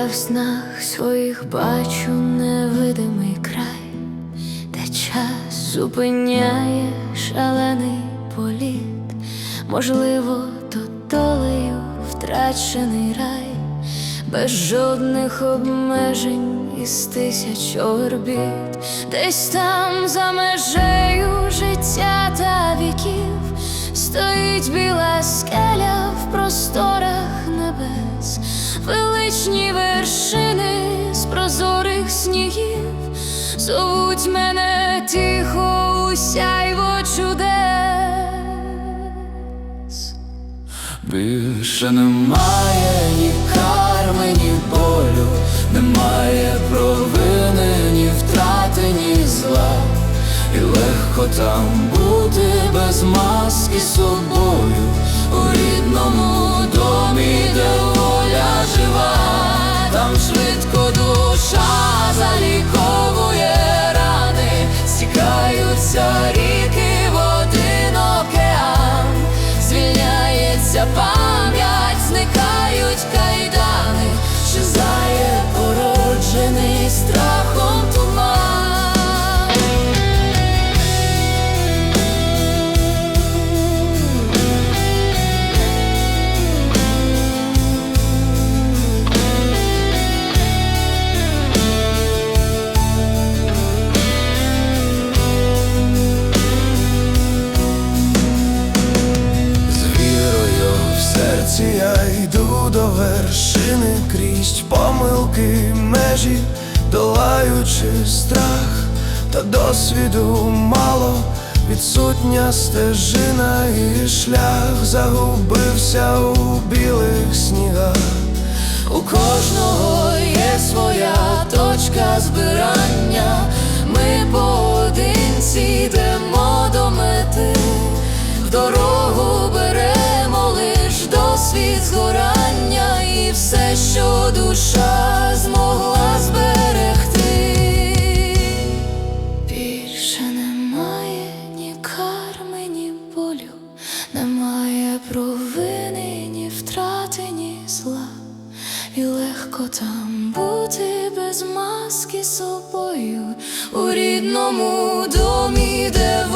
Я в снах своїх бачу невидимий край, де час зупиняє шалений політ, можливо, тут долею втрачений рай, без жодних обмежень із тисяч орбіт, десь там за межею життя та віків стоїть біла скеля в просторах зовуть мене тихо у сяйво чудес. Більше немає ні карми, ні болю, немає провини, ні втрати, ні зла. І легко там бути без маски собою у рідному зникають кайдани, до вершини крізь помилки межі, долаючи страх та досвіду мало, відсутня стежина і шлях загубився у білих снігах. У кожного є своя точка збирання. І легко там бути без маски собою у рідному домі, де